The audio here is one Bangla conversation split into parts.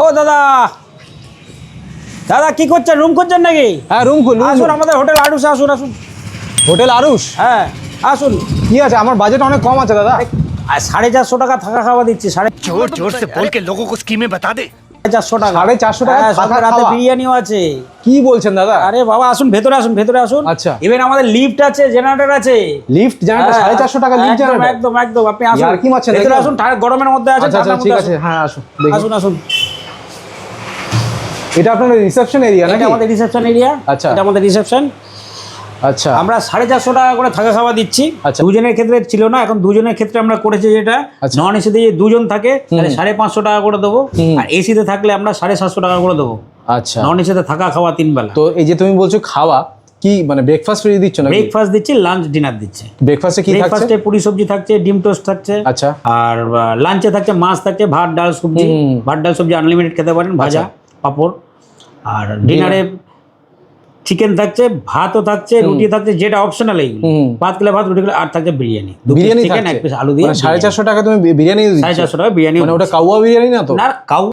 ও দাদা। দাদা কি করছেন? রুম করছেন নাকি? হ্যাঁ রুম খুলুন আসুন আমাদের হোটেল আরুস আসুন আসুন। হোটেল আরুস হ্যাঁ আসুন। কি আছে? আমার বাজেট অনেক কম আছে দাদা। সাড়ে চারশো টাকা থাকা খাওয়া দিচ্ছি সাড়ে জোর জোর সে বল কে কো স্কিমে বাতা দে। চারশো টাকা। সাড়ে চারশো টাকা হ্যাঁ, সঙ্গে রাতে বিরিয়ানিও আছে। কি বলছেন দাদা? আরে বাবা আসুন ভেতরে আসুন ভেতরে আসুন। আচ্ছা। ইভেন আমাদের লিফট আছে জেনারেটর আছে। লিফট জেনারেটর হ্যাঁ, সাড়ে চারশো টাকা লিফট জেনারেটর একদম একদম আপনি আসুন। আর কি মাছেন ভেতরে আসুন গরমের মধ্যে আচ্ছা, আচ্ছা, আছে ঠিক আছে হ্যাঁ আসুন আসুন আসুন। এটা আপনার রিসেপশন এরিয়া নাকি? আমাদের রিসেপশন এরিয়া আচ্ছা। এটা আমাদের রিসেপশন আচ্ছা। আমরা সাড়ে চারশো টাকা করে থাকা খাওয়া দিচ্ছি। আচ্ছা। দুজনের ক্ষেত্রে ছিল না এখন দুজনের ক্ষেত্রে আমরা করেছি যেটা। আচ্ছা। নন এসিতে যে দুজন থাকে তাহলে সাড়ে পাঁচশো টাকা করে দেবো। আর এসিতে থাকলে আমরা সাড়ে সাতশো টাকা করে দেবো। আচ্ছা। নন এসিতে থাকা খাওয়া তিন বেলা। তো এই যে তুমি বলছো খাওয়া কি মানে ব্রেকফাস্ট ফ্রি দিচ্ছ না ব্রেকফাস্ট দিচ্ছি লাঞ্চ ডিনার দিচ্ছে। ব্রেকফাস্টে কি থাকছে? ব্রেকফাস্টে পুরি সবজি থাকছে ডিম টোস্ট থাকছে। আচ্ছা। আর লাঞ্চে থাকছে মাছ থাকছে ভাত ডাল সবজি। ভাত ডাল সবজি আনলিমিটেড খেতে পারেন ভাজা। পাঁপড় আর ডিনারে চিকেন থাকছে ভাতও থাকছে রুটি থাকছে যেটা অপশনাল এই। ভাত খেলে ভাত রুটি খেলে আর থাকছে বিরিয়ানি। বিরিয়ানি চিকেন এক পিস আলু দিয়ে মানে সাড়ে চারশো টাকা তুমি বিরিয়ানি সাড়ে চারশো টাকা বিরিয়ানি মানে ওটা কাউয়া বিরিয়ানি না তো? না কাউ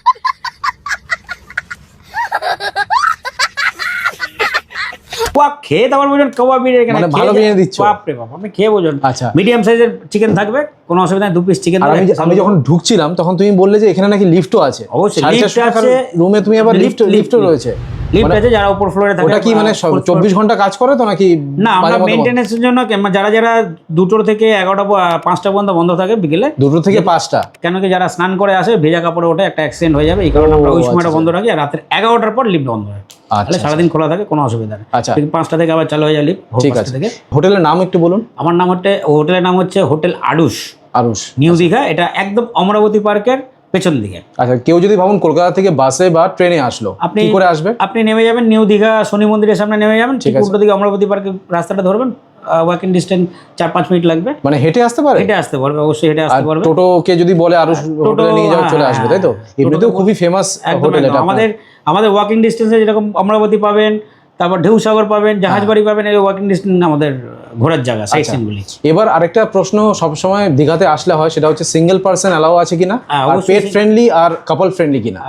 বাপ, খেয়ে তারপর বলছেন কাবা বিরিয়ানি কেন? মানে ভালো বিরিয়ানি দিচ্ছ? বাপ রে বাপ আপনি খেয়ে বোঝেন। আচ্ছা। মিডিয়াম সাইজের চিকেন থাকবে কোনো অসুবিধা নেই দু পিস চিকেন আমি আমি যখন ঢুকছিলাম তখন তুমি বললে যে এখানে নাকি লিফটও আছে। অবশ্যই, lift আছে, রুমে তুমি আবার লিফট লিফটও রয়েছে। লিফট আছে যারা উপর ফ্লোরে থাকে ওটা কি মানে আহ, fourth floor- চব্বিশ ঘণ্টা কাজ করে তো নাকি না আমরা মধ্যে জন্য মানে যারা যারা দুটোর থেকে এগারোটা প- পাঁচটা পর্যন্ত বন্ধ থাকে বিকেলে দুটো থেকে পাঁচটা? কেন কি যারা স্নান করে আসে ভেজা কাপড়ে ওঠে একটা অ্যাক্সিডেন্ট হয়ে যাবে এই কারণে আমরা ওই আচ্ছা, সময়টা আচ্ছা। বন্ধ রাখি আর রাতের এগারোটার পর লিফট বন্ধ হয়। তাহলে সারাদিন খোলা থাকে কোনো অসুবিধা নেই। আচ্ছা। পাঁচটা থেকে আবার চালু হয়ে যায় লিফট ঠিক আছে। থেকে। হোটেলের নাম একটু বলুন। আমার নাম হচ্ছে হোটেলের নাম হচ্ছে হোটেল আডুস আড়ুস নিউ দীঘা এটা একদম অমরাবতী পার্কের পেছন দিকে। আচ্ছা কেউ যদি ভাবুন কলকাতা থেকে বাসে বা ট্রেনে আসলো আপনি কি করে আসবে? আপনি নেমে যাবেন নিউ দীঘা শনি মন্দিরের সামনে নেমে যাবেন ঠিক আছে। দিকে অমরাবতী পার্কের রাস্তাটা ধরবেন। ওয়াকিং ডিস্টেন্স চার পাঁচ মিনিট লাগবে। মানে হেঁটে আসতে পারে? হেঁটে আসতে পারবে অবশ্যই হেঁটে আসতে পারবে। টোটোকে যদি বলে আরও হোটেলে নিয়ে যাও হ্যাঁ, চলে আসবে তাই তো? হ্যাঁ, এমনিতেও খুবই ফেমাস হোটেল এটা আমাদের আমাদের ওয়াকিং ডিস্টেন্সে যেরকম অমরাবতী পাবেন তারপর ঢেউসাগর পাবেন জাহাজবাড়ি হ্যাঁ। পাবেন এই ওয়াকিং ডিস্টেন্স আমাদের ঘোরার জায়গা আচ্ছা। সাইট সিনগুলি এবার আরেকটা প্রশ্ন সবসময় দীঘাতে আসলে হয় সেটা হচ্ছে সিঙ্গেল পার্সন অ্যালাউ আছে কিনা? হ্যাঁ, আর পেট ফ্রেন্ডলি আর কাপল ফ্রেন্ডলি কিনা?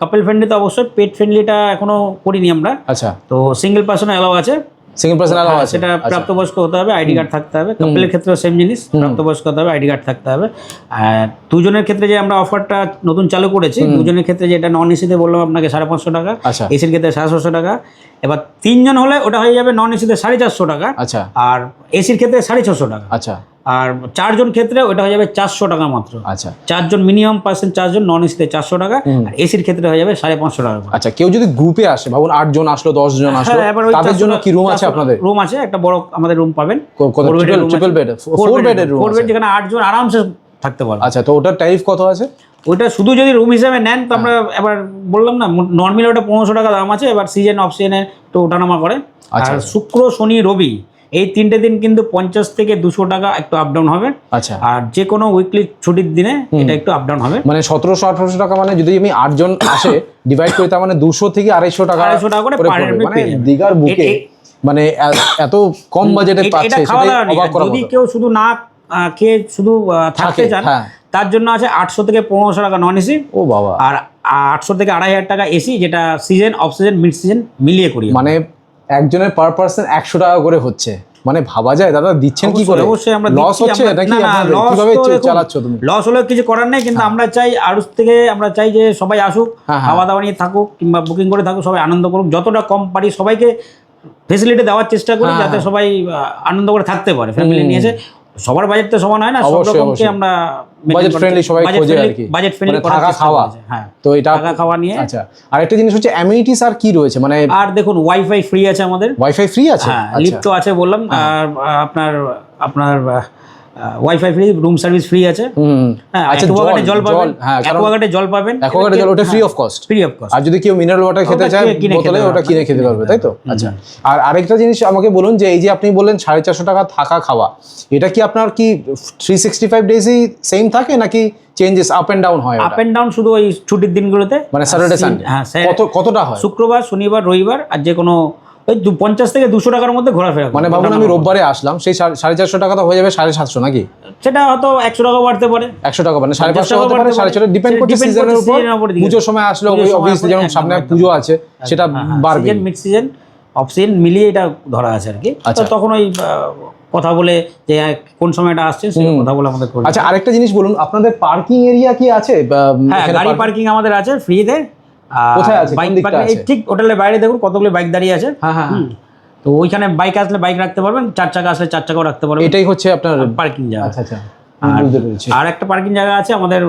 কাপল ফ্রেন্ডলি তো অবশ্যই পেট ফ্রেন্ডলিটা এখনও করিনি আমরা। আচ্ছা। তো সিঙ্গেল পার্সন অ্যালাউ আছে। সিঙ্গেল পার্সন অ্যালাউ আছে। সেটা প্রাপ্তবয়স্ক হতে হবে আইডি কার্ড থাকতে হবে। কাপলের ক্ষেত্রেও সেম জিনিস প্রাপ্তবয়স্ক হতে হবে আইডি কার্ড থাকতে হবে। আর দুজনের ক্ষেত্রে যে আমরা অফারটা নতুন চালু করেছি দুজনের ক্ষেত্রে যেটা নন এসিতে বললাম আপনাকে সাড়ে পাঁচশো টাকা আচ্ছা। এসির ক্ষেত্রে সাড়ে ছশো টাকা। এবার তিনজন হলে ওটা হয়ে যাবে নন এসিতে সাড়ে চারশো টাকা আচ্ছা। আর এসির ক্ষেত্রে সাড়ে ছশো টাকা। আচ্ছা। আর চারজন ক্ষেত্রে ওটা হয়ে যাবে চারশো টাকা মাত্র। আচ্ছা। চারজন মিনিমাম পার্সেন্ট চারজন নন এসিতে চারশো টাকা আর এসির ক্ষেত্রে হয়ে যাবে সাড়ে পাঁচশো টাকা আচ্ছা কেউ যদি গ্রুপে আসে ভাবুন আট জন আসলো দশ জন আসলো হ্যাঁ, তাদের জন্য কি রুম আছে আপনাদের? রুম আছে একটা বড় আমাদের রুম পাবেন। ট্রিপল বেড ফোর বেডের রুম ফোর বেড যেখানে আটজন আরামসে থাকতে পারবে। আচ্ছা তো ওটার টাইপ কত আছে? ওইটা শুধু যদি রুম হিসাবে নেন তো আমরা এবার বললাম না নর্মালি ওটা পনেরোশো টাকা দাম আছে এবার সিজন অফ সিজনে তো ওঠানামা করে। আচ্ছা। আর শুক্র শনি রবি এই তিনটে দিন কিন্তু পঞ্চাশ থেকে দুশো টাকা একটু আপ ডাউন হবে। আচ্ছা। আর যে কোনো উইকলি ছুটির দিনে এটা একটু আপ ডাউন হবে। মানে সতেরোশো আঠারোশো টাকা মানে যদি আমি আটজন আসে ডিভাইড করি তার মানে দুশো থেকে আড়াইশো টাকা আড়াইশো টাকা করে মানে দীঘার বুকে মানে এত কম বাজেটে পাচ্ছে যদি কেউ শুধু না খেয়ে শুধু থাকতে চান হ্যাঁ। তার জন্য আছে আটশো থেকে পনেরোশো টাকা নন এসি ও বাবা। আর আটশো থেকে আড়াই হাজার টাকা এসি যেটা season off season mid season মিলিয়ে করি মানে একজনের পার পার্সন একশো টাকা করে হচ্ছে মানে ভাবা যায় দাদা দিচ্ছেন কি করে অবশ্যই আমরা লস হচ্ছে নাকি? কীভাবে চালাচ্ছ তুমি লস হলে কিছু করার নেই কিন্তু আমরা চাই আরুষ থেকে আমরা চাই যে সবাই আসুক হ্যাঁ, হ্যাঁ। খাওয়া দাওয়া নিয়ে থাকুক কিংবা বুকিং করে থাকুক সবাই আনন্দ করুক যতটা কম পারি সবাইকে ফেসিলিটি দেওয়ার চেষ্টা করি হ্যাঁ, যাতে হ্যাঁ। সবাই আনন্দ করে থাকতে পারে ফ্যামিলি নিয়ে এসে সবার বাজেট তো সমান হয় না সব রকমকে আমরা বাজেট ফ্রেন্ডলি সবাই খোঁজে আর কি। বাজেট ফ্রেন্ডলি টাকা থাকা খাওয়া। হ্যাঁ তো এটা টাকা খাওয়া নিয়ে আচ্ছা আর একটা জিনিস হচ্ছে অ্যামিনিটিস আর কি রয়েছে? মানে আর দেখুন ওয়াইফাই ফ্রি আছে আমাদের। ওয়াইফাই ফ্রি আছে? হ্যাঁ আচ্ছা। লিফট তো আছে বললাম আর আপনার আপনার wifi free room service free আছে। হ্যাঁ আচ্ছা অ্যাকোয়াগার্ডে জল পাবেন হ্যাঁ অ্যাকোয়াগার্ডে জল পাবেন। অ্যাকোয়াগার্ডে জল ওটা free of cost free of cost আর যদি কেউ মিনারেল ওয়াটার খেতে চায় বোতলে ওটা কিনে খেতে পারবে তাই তো? আচ্ছা আর আরেকটা জিনিস আমাকে বলুন যে এই যে আপনি বললেন সাড়ে চারশো টাকা থাকা খাওয়া এটা কি আপনার কি থ্রি সিক্সটি ফাইভ ডেজই সেম থাকে নাকি চেঞ্জেস আপ এন্ড ডাউন হয় আপ এন্ড ডাউন শুধু ওই ছুটির দিনগুলোতে? মানে স্যাটারডে সানডে হ্যাঁ কত কতটা হয়? শুক্রবার শনিবার রবিবার আর যে কোনো ওই পঞ্চাশ থেকে দুশো টাকার মধ্যে ঘোরাফেরা মানে ভাবুন আমি রোববারে আসলাম সেই সাড়ে- চারশো টাকা তো হয়ে যাবে সাড়ে সাতশো নাকি? সেটা হয়তো একশো টাকা বাড়তে পারে। একশো টাকা মানে সাড়ে পাঁচশো হতে পারে সাড়ে। ছশো ডিপেন্ড করছে সিজনের উপর। পুজোর সময় আসলে অবভিয়াসলি যেমন সামনে। পুজো আছে সেটা বাড়বে মিড সিজন অফ সিজন মিলিয়ে এটা ধরা আছে আর কি। আচ্ছা। তখন ওই কথা বলে যে কোন সময়টা আসছে সেই কথা বলে আমাদের আচ্ছা আরেকটা জিনিস বলুন আপনাদের পার্কিং এরিয়া কি আছে? হ্যাঁ গাড়ি পার্কিং আমাদের আছে ফ্রিতে কোথায় আছে? বাইক? ঠিক হোটেলের বাইরে দেখুন কতগুলো বাইক দাঁড়িয়ে আছে হ্যাঁ হ্যাঁ হ্যাঁ। তো ওইখানে বাইক আসলে বাইক রাখতে পারবেন চার চাকা আসলে চার চাকাও রাখতে পারবেন এটাই হচ্ছে আপনার পার্কিং জায়গা আচ্ছা আচ্ছা আর একটা পার্কিং জায়গা আছে আমাদের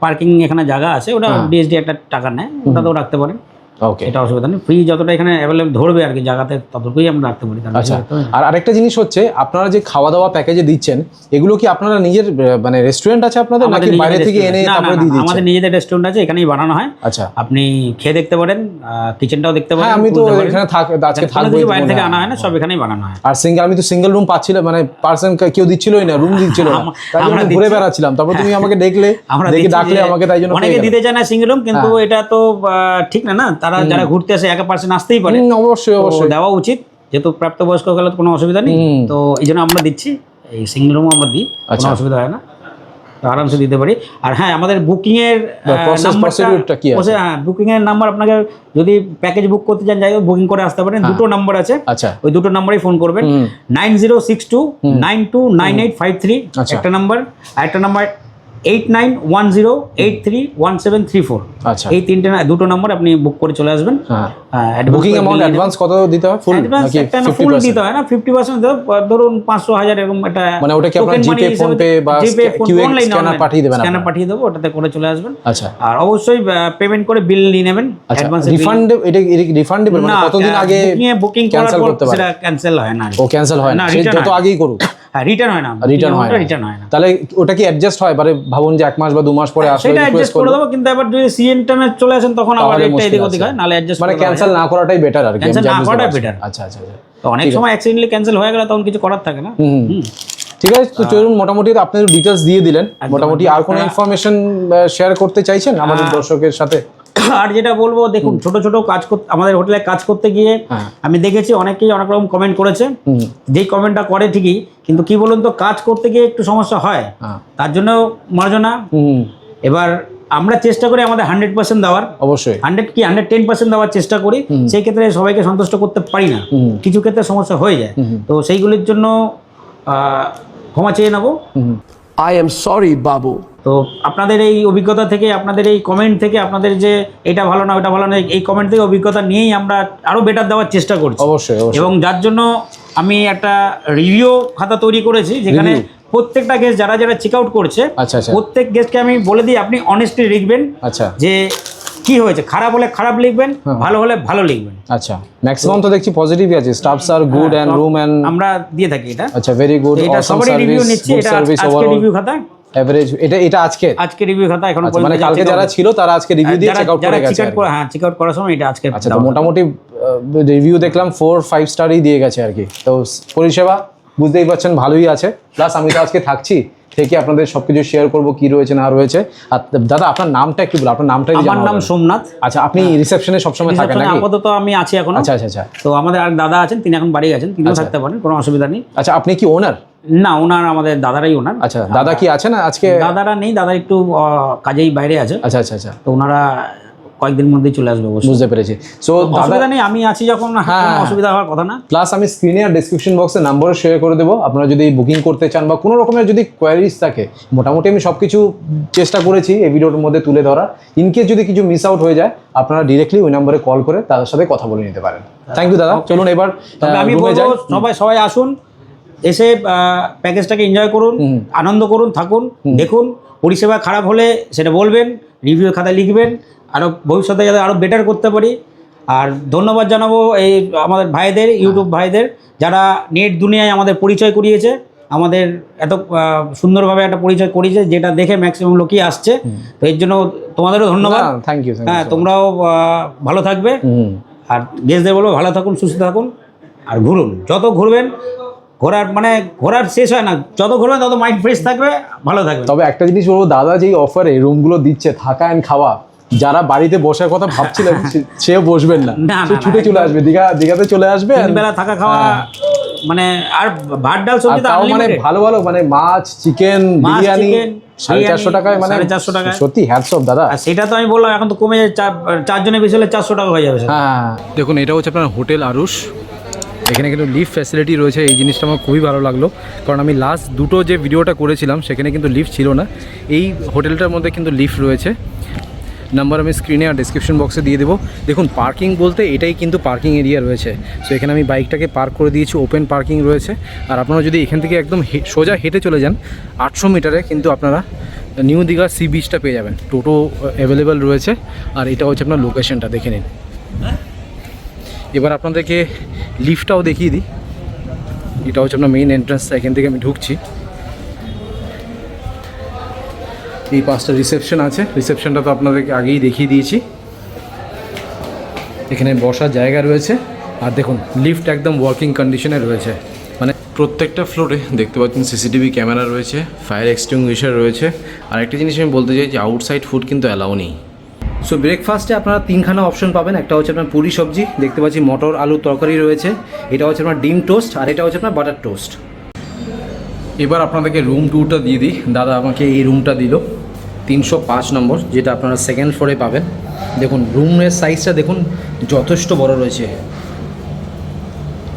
পার্কিং এখানে জায়গা আছে ওটা হ্যাঁ। ডিএসডি একটা টাকা নেয় ওটাতেও রাখতে পারেন ওকে এটা অসুবিধা নেই। ফ্রি যতটা এখানে অ্যাভেলেবল ধরবে আর কি জায়গাতে ততটুকুই আমরা রাখতে পারি। আচ্ছা। আর আরেকটা জিনিস হচ্ছে আপনারা যে খাওয়া দাওয়া প্যাকেজে দিচ্ছেন এগুলো কি আপনারা নিজের মানে রেস্টুরেন্ট আছে আপনাদের নাকি বাইরে থেকে এনে তারপরে দিয়ে দিচ্ছেন? আমাদের নিজেদের রেস্টুরেন্ট আছে এখানেই বানানো হয়। আচ্ছা। আপনি খেয়ে দেখতে পারেন কিচেনটাও দেখতে পারেন হ্যাঁ আমি তো এখানে থাক আজকে থাকব বাইরে থেকে আনা হয় না সব এখানেই বানানো হয়। আর সিঙ্গেল আমি তো সিঙ্গেল রুম পাচ্ছিলাম মানে পার্সন কেউ দিচ্ছিলই না রুম দিচ্ছিল না। তাই জন্য ঘুরে বেড়াচ্ছিলাম। তারপর তুমি আমাকে দেখলে আমরা দেখে ডাকলে আমাকে তাই জন্য অনেকে দিতে চায় না সিঙ্গেল রুম কিন্তু এটা তো ঠিক না না? তারা যারা ঘুরতে আসে একা পার্সেন্ট আসতেই পারে। অবশ্যই অবশ্যই। দেওয়া উচিত। যেহেতু প্রাপ্তবয়স্ক গেলে কোনো অসুবিধা নেই। তো এই জন্য আমরা দিচ্ছি। এই সিঙ্গেল রুমও আমরা দিই। কোনো আচ্ছা। অসুবিধা হয় না। আরামসে দিতে পারি। আর হ্যাঁ আমাদের বুকিং এর process- কি আছে? হ্যাঁ বুকিং এর নাম্বার আপনাকে যদি প্যাকেজ বুক করতে চান যাই বুকিং করে আসতে পারেন। দুটো নাম্বার আছে। আচ্ছা। ওই দুটো নাম্বারেই ফোন করবেন। Nine zero six two nine two nine eight five three. একটা নাম্বার আর একটা number eight nine one zero eight three one seven three four আচ্ছা। এই তিনটে না- দুটো নাম্বার আপনি বুক করে চলে আসবেন। বুকিং অ্যামাউন্ট অ্যাডভান্স কত দিতে হয়? ফুল অ্যাডভান্স একটা না ফুল দিতে হয় না ফিফটি পার্সেন্ট ধরুন পাঁচশো হাজার এরকম একটা মানে ওটা কি আপনার GPay, হিসেবে PhonePe বা scanner online। পাঠিয়ে দেবেন আপনারা? পাঠিয়ে দেবো ওটাতে করে চলে আসবেন। আচ্ছা। আর অবশ্যই পেমেন্ট করে বিল নিয়ে নেবেন আচ্ছা অ্যাডভান্স রিফান্ড এটা রিফান্ডেবল মানে কতদিন আগে বুকিং করার পর? সেটা ক্যান্সেল হয় না। ও ক্যান্সেল হয় না। না, সে return যত আগেই করুক। রিটার্ন হয় না। রিটার্ন হয় রিটার্ন হয় না। তাহলে ওটা কি অ্যাডজাস্ট হয়? মানে ভাবুন যে এক মাস বা দু মাস পরে আসলে সেটা অ্যাডজাস্ট করে দেবো কিন্তু এবার যদি সিএন টাইমে চলে আসেন তখন আবার একটা এদিক ওদিক হয় নাহলে অ্যাডজাস্ট মানে ক্যান্সেল না করাটাই বেটার আর কি Cancel না করাটাই better। আচ্ছা আচ্ছা আচ্ছা। তো অনেক সময় অ্যাক্সিডেন্টলি ক্যান্সেল হয়ে গেলে তখন কিছু করার থাকে না? হুম হুম। ঠিক আছে তো চলুন মোটামুটি আপনি ডিটেলস দিয়ে দিলেন। মোটামুটি আর কোনো ইনফরমেশন শেয়ার করতে চাইছেন আমাদের দর্শকের সাথে? আর যেটা বলব দেখুন ছোট ছোট কাজ করতে আমাদের হোটেলে কাজ করতে গিয়ে হ্যাঁ। আমি দেখেছি অনেকেই অনেক রকম কমেন্ট করেছে। যেই কমেন্টটা করে ঠিকই কিন্তু কি বলুন তো কাজ করতে গিয়ে একটু সমস্যা হয়। হ্যাঁ। তার জন্য মার্জনা। হুম। এবার আমরা চেষ্টা করি আমাদের হান্ড্রেড পার্সেন্ট দেওয়ার। অবশ্যই। হান্ড্রেড কি হান্ড্রেড টেন পার্সেন্ট দেওয়ার চেষ্টা করি। সেই ক্ষেত্রে সবাইকে সন্তুষ্ট করতে পারি না। কিছু ক্ষেত্রে সমস্যা হয়ে যায়। তো সেইগুলির জন্য ক্ষমা চেয়ে নেব। I am sorry Babu. তো আপনাদের এই অভিজ্ঞতা থেকে আপনাদের এই কমেন্ট থেকে আপনাদের যে এটা ভালো না ওটা ভালো না এই কমেন্ট থেকে অভিজ্ঞতা নিয়েই আমরা আরও বেটার দেওয়ার চেষ্টা করছি। অবশ্যই এবং যার জন্য আমি একটা রিভিউ খাতা তৈরি করেছি যেখানে প্রত্যেকটা গেস্ট যারা যারা চেক আউট করছে আচ্ছা আচ্ছা। প্রত্যেক গেস্টকে আমি বলে দিই আপনি অনেস্টলি লিখবেন আচ্ছা। যে কি হয়েছে। খারাপ হলে খারাপ লিখবেন ভালো হলে ভালো লিখবেন। আচ্ছা ম্যাক্সিমাম তো দেখছি পজিটিভই আছে। Staffs are good and room and আমরা দিয়ে থাকি এটা। আচ্ছা ভেরি গুড এটা সবারই রিভিউ নিচ্ছি এটা আজকে রিভিউ খাতা। এভারেজ এটা এটা আজকে আজকে রিভিউ খাতা এখনও আচ্ছা মানে কালকে যারা ছিল তারা আজকে রিভিউ দিয়ে চেক আউট করে গেছে কি। হ্যাঁ চেক আউট করার সময় এটা আজকে আচ্ছা তো মোটামুটি রিভিউ দেখলাম ফোর ফাইভ স্টারই দিয়ে গেছে আর কি। তো পরিষেবা বুঝতেই পারছেন ভালোই আছে। প্লাস আমি তো আজকে থাকছি থেকে আপনাদের সবকিছু শেয়ার করব কি রয়েছে না রয়েছে। আর দাদা আপনার নামটা একটু বলুন আপনার নামটা আমার নাম সোমনাথ। আচ্ছা আপনি রিসেপশনে সবসময় থাকেন নাকি? আপাতত আমি আছি এখন। আচ্ছা আচ্ছা আচ্ছা। তো আমাদের আর দাদা আছেন তিনি এখন বাড়ি গেছেন তিনিও থাকতে পারেন কোনো অসুবিধা নেই। আচ্ছা আপনি কি ওনার না ওনার আমাদের দাদারাই ওনার। আচ্ছা দাদা কি আছেন আজকে? দাদারা নেই দাদা একটু কাজেই বাইরে আছে। আচ্ছা আচ্ছা আচ্ছা। তো ওনারা কয়েকদিন মধ্যেই চলে আসবে বুঝতে পেরেছি। সো অসুবিধা নেই আমি আছি যখন হ্যাঁ, অসুবিধা হওয়ার কথা না। প্লাস আমি স্ক্রিনে আর ডিসক্রিপশন বক্সে নাম্বারও শেয়ার করে দেবো। আপনারা যদি বুকিং করতে চান বা কোনো রকমের যদি কোয়ারিজ থাকে মোটামুটি আমি সব কিছু চেষ্টা করেছি এই ভিডিওর মধ্যে তুলে ধরা ইনকেস যদি কিছু মিস আউট হয়ে যায় আপনারা ডিরেক্টলি ওই নাম্বারে কল করে তাদের সাথে কথা বলে নিতে পারেন। থ্যাংক ইউ দাদা। চলুন এবার আমি বলব সবাই সবাই আসুন। এসে প্যাকেজটাকে এনজয় করুন আনন্দ করুন থাকুন দেখুন পরিষেবা খারাপ হলে সেটা বলবেন রিভিউ খাতায় লিখবেন আরও ভবিষ্যতে যাতে আরও বেটার করতে পারি। আর ধন্যবাদ জানাব এই আমাদের ভাইদের ইউটিউব ভাইদের যারা নেট দুনিয়ায় আমাদের পরিচয় করিয়েছে আমাদের এত সুন্দরভাবে একটা পরিচয় করিয়েছে যেটা দেখে ম্যাক্সিমাম লোকই আসছে। তো এর জন্য তোমাদেরও ধন্যবাদ। থ্যাংক ইউ হ্যাঁ তোমরাও ভালো থাকবে। আর গেস্টদের বলব ভালো থাকুন সুস্থ থাকুন আর ঘুরুন। যত ঘুরবেন ঘোরার মানে ঘোরার শেষ হয় না। যত ঘুরবেন তত মাইন্ড ফ্রেশ থাকবে ভালো থাকবে। তবে একটা জিনিস বলব দাদা যেই অফারে রুমগুলো দিচ্ছে থাকা অ্যান্ড খাওয়া যারা বাড়িতে বসার কথা ভাবছিলেন সে- বসবেন না। ছুটে চলে আসবে দীঘা দীঘাতে চলে আসবে বেলা থাকা খাওয়া মানে আর ভাত ডাল সবজি তো তাও মানে ভালো ভালো মানে মাছ চিকেন বিরিয়ানি সাড়ে চারশো টাকায় মানে চারশো টাকায়। সত্যি হ্যাটস অফ দাদা। আর সেটা তো আমি বললাম এখন তো কমে যায় চার চারজনের বেশি হলে চারশো টাকা হয়ে যাবে হ্যাঁ। দেখুন এটা হচ্ছে আপনার হোটেল আরুষ এখানে কিন্তু লিফট ফ্যাসিলিটি রয়েছে, এই জিনিসটা আমার খুবই ভালো লাগল। কারণ আমি লাস্ট দুটো যে ভিডিওটা করেছিলাম, সেখানে কিন্তু লিফট ছিল না। এই হোটেলটার মধ্যে কিন্তু লিফট রয়েছে। নাম্বার আমি স্ক্রিনে আর ডিসক্রিপশন বক্সে দিয়ে দেবো। দেখুন পার্কিং বলতে এটাই কিন্তু পার্কিং এরিয়া রয়েছে। সো এখানে আমি বাইকটাকে পার্ক করে দিয়েছি ওপেন পার্কিং রয়েছে। আর আপনারা যদি এখান থেকে একদম সোজা হেঁটে চলে যান, আটশো মিটারে কিন্তু আপনারা নিউ দীঘা সি বিচটা পেয়ে যাবেন। টোটো অ্যাভেলেবেল রয়েছে। আর এটা হচ্ছে আপনার লোকেশনটা দেখে নিন। এবার আপনাদেরকে লিফটটাও দেখিয়ে দিই। এটা হচ্ছে আপনার মেইন এন্ট্রান্সটা এখান থেকে আমি ঢুকছি। এই পাঁচটা রিসেপশন আছে। রিসেপশনটা তো আপনাদেরকে আগেই দেখিয়ে দিয়েছি। এখানে বসার জায়গা রয়েছে। আর দেখুন লিফট একদম ওয়ার্কিং কন্ডিশনে রয়েছে। মানে প্রত্যেকটা ফ্লোরে দেখতে পাচ্ছেন সিসিটিভি ক্যামেরা রয়েছে ফায়ার এক্সটিংগুইশার রয়েছে। আর একটা জিনিস আমি বলতে চাই যে আউটসাইড ফুড কিন্তু অ্যালাউ নেই। সো ব্রেকফাস্টে আপনারা তিনখানা অপশন পাবেন। একটা হচ্ছে আপনার পুরি সবজি, দেখতে পাচ্ছি মটর, আলু তরকারি রয়েছে। এটা হচ্ছে আপনার ডিম টোস্ট আর এটা হচ্ছে আপনার বাটার টোস্ট। এবার আপনাদেরকে রুম ট্যুরটা দিয়ে দিই। দাদা আমাকে এই রুমটা দিল। তিনশো পাঁচ নম্বর, যেটা আপনারা সেকেন্ড ফ্লোরে পাবেন। দেখুন রুমের সাইজটা দেখুন, যথেষ্ট বড় রয়েছে।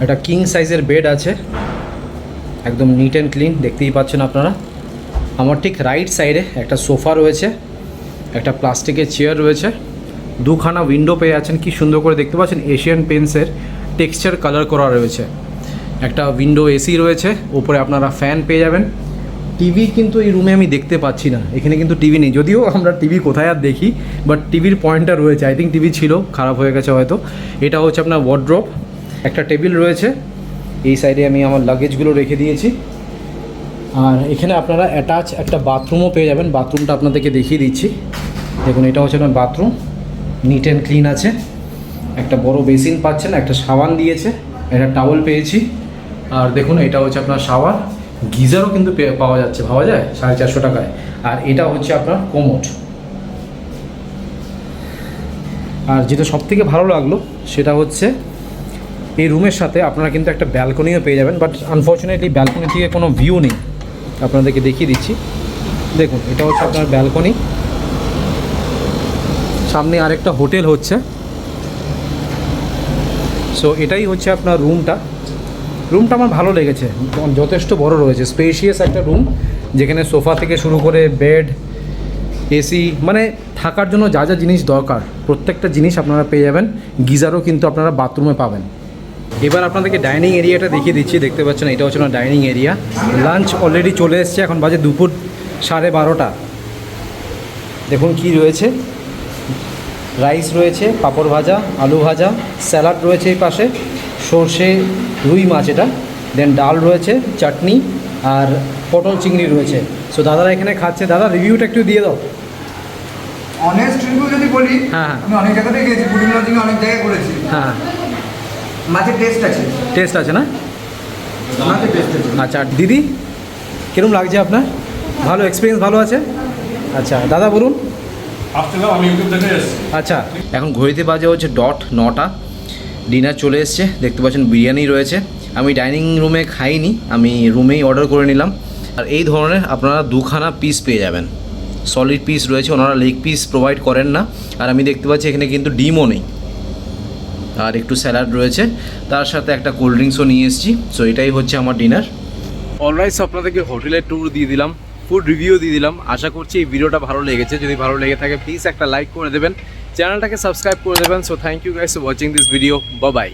একটা কিং সাইজের বেড আছে। একদম নিট অ্যান্ড ক্লিন দেখতেই পাচ্ছেন আপনারা। আমার ঠিক রাইট সাইডে একটা সোফা রয়েছে। একটা প্লাস্টিকের চেয়ার রয়েছে। দুখানা উইন্ডো পেয়ে আছেন, কি সুন্দর করে দেখতে পাচ্ছেন এশিয়ান পেন্টসের টেক্সচার কালার করা রয়েছে। একটা উইন্ডো এসি রয়েছে, উপরে আপনারা ফ্যান পেয়ে যাবেন। টিভি কিন্তু এই রুমে আমি দেখতে পাচ্ছি না, এখানে কিন্তু টিভি নেই, যদিও আমরা টিভি কোথায় আর দেখি বাট টিভির পয়েন্টটা রয়েছে আই থিঙ্ক টিভি ছিল, খারাপ হয়ে গেছে হয়তো। এটা হচ্ছে আপনার ওয়ার্ড্রপ একটা টেবিল রয়েছে, এই সাইডে আমি আমার লাগেজগুলো রেখে দিয়েছি। আর এখানে আপনারা অ্যাটাচ একটা বাথরুমও পেয়ে যাবেন। বাথরুমটা আপনাদেরকে দেখিয়ে দিচ্ছি। দেখুন, এটা হচ্ছে আপনার বাথরুম নিট অ্যান্ড ক্লিন আছে। একটা বড় বেসিন পাচ্ছেন, একটা সাবান দিয়েছে। একটা টাওয়েল পেয়েছি। আর দেখুন, এটা হচ্ছে আপনার শাওয়ার গিজারও কিন্তু পাওয়া যাচ্ছে পাওয়া যায়? সাড়ে চারশো টাকায়। আর এটা হচ্ছে আপনার কোমোট আর যেটা সব থেকে ভালো লাগল, সেটা হচ্ছে এই রুমের সাথে আপনারা কিন্তু একটা ব্যালকনিও পেয়ে যাবেন। বাট আনফর্চুনেটলি ব্যালকনি থেকে কোনো ভিউ নেই। আপনাদেরকে দেখিয়ে দিচ্ছি। দেখুন, এটা হচ্ছে আপনার ব্যালকনি। সামনে আরেকটা হোটেল হচ্ছে। সো এটাই হচ্ছে আপনার রুমটা। রুমটা আমার ভালো লেগেছে। যথেষ্ট বড় রয়েছে। স্পেশিয়াস একটা রুম, যেখানে সোফা থেকে শুরু করে বেড এসি মানে থাকার জন্য যা যা জিনিস দরকার, প্রত্যেকটা জিনিস আপনারা পেয়ে যাবেন। গিজারও কিন্তু আপনারা বাথরুমে পাবেন। এবার আপনাদেরকে ডাইনিং এরিয়াটা দেখিয়ে দিচ্ছি দেখতে পাচ্ছেন এটা হচ্ছে না ডাইনিং এরিয়া লাঞ্চ অলরেডি চলে এসছে এখন বাজে দুপুর সাড়ে বারোটা। দেখুন কি রয়েছে। রাইস রয়েছে পাঁপড় ভাজা আলু ভাজা স্যালাড রয়েছে এই পাশে সর্ষে রুই মাছ এটা। দেন ডাল রয়েছে চাটনি আর পটল চিংড়ি রয়েছে। সো দাদারা এখানে খাচ্ছে। দাদা রিভিউটা একটু দিয়ে দাও। অনেস্ট রিভিউ যদি বলি হ্যাঁ, হ্যাঁ। আমি অনেক জায়গাতেই গেছি অনেক জায়গায় করেছি। হ্যাঁ। মাছের টেস্ট আছে। টেস্ট আছে না? টেস্ট আছে। আচ্ছা আর দিদি? কিরম লাগছে আপনার? ভালো এক্সপিরিয়েন্স ভালো আছে? আচ্ছা দাদা বলুন। আচ্ছা এখন ঘড়িতে বাজে হচ্ছে ডট নটা। ডিনার চলে এসছে দেখতে পাচ্ছেন বিরিয়ানি রয়েছে। আমি ডাইনিং রুমে খাইনি আমি রুমেই অর্ডার করে নিলাম। আর এই ধরনের আপনারা দুখানা পিস পেয়ে যাবেন। সলিড পিস রয়েছে ওনারা লেগ পিস প্রোভাইড করেন না। আর আমি দেখতে পাচ্ছি এখানে কিন্তু ডিমও নেই। আর একটু স্যালাড রয়েছে, তার সাথে একটা কোল্ড ড্রিঙ্কসও নিয়ে এসেছি। সো এটাই হচ্ছে আমার ডিনার অলরাইট আপনাদেরকে হোটেলের ট্যুর দিয়ে দিলাম ফুড রিভিউ দিয়ে দিলাম। আশা করছি এই ভিডিওটা ভালো লেগেছে। যদি ভালো লেগে থাকে প্লিজ একটা লাইক করে দেবেন। চ্যানেলটাকে সাবস্ক্রাইব করে দেবেন। So thank you guys watching this video bye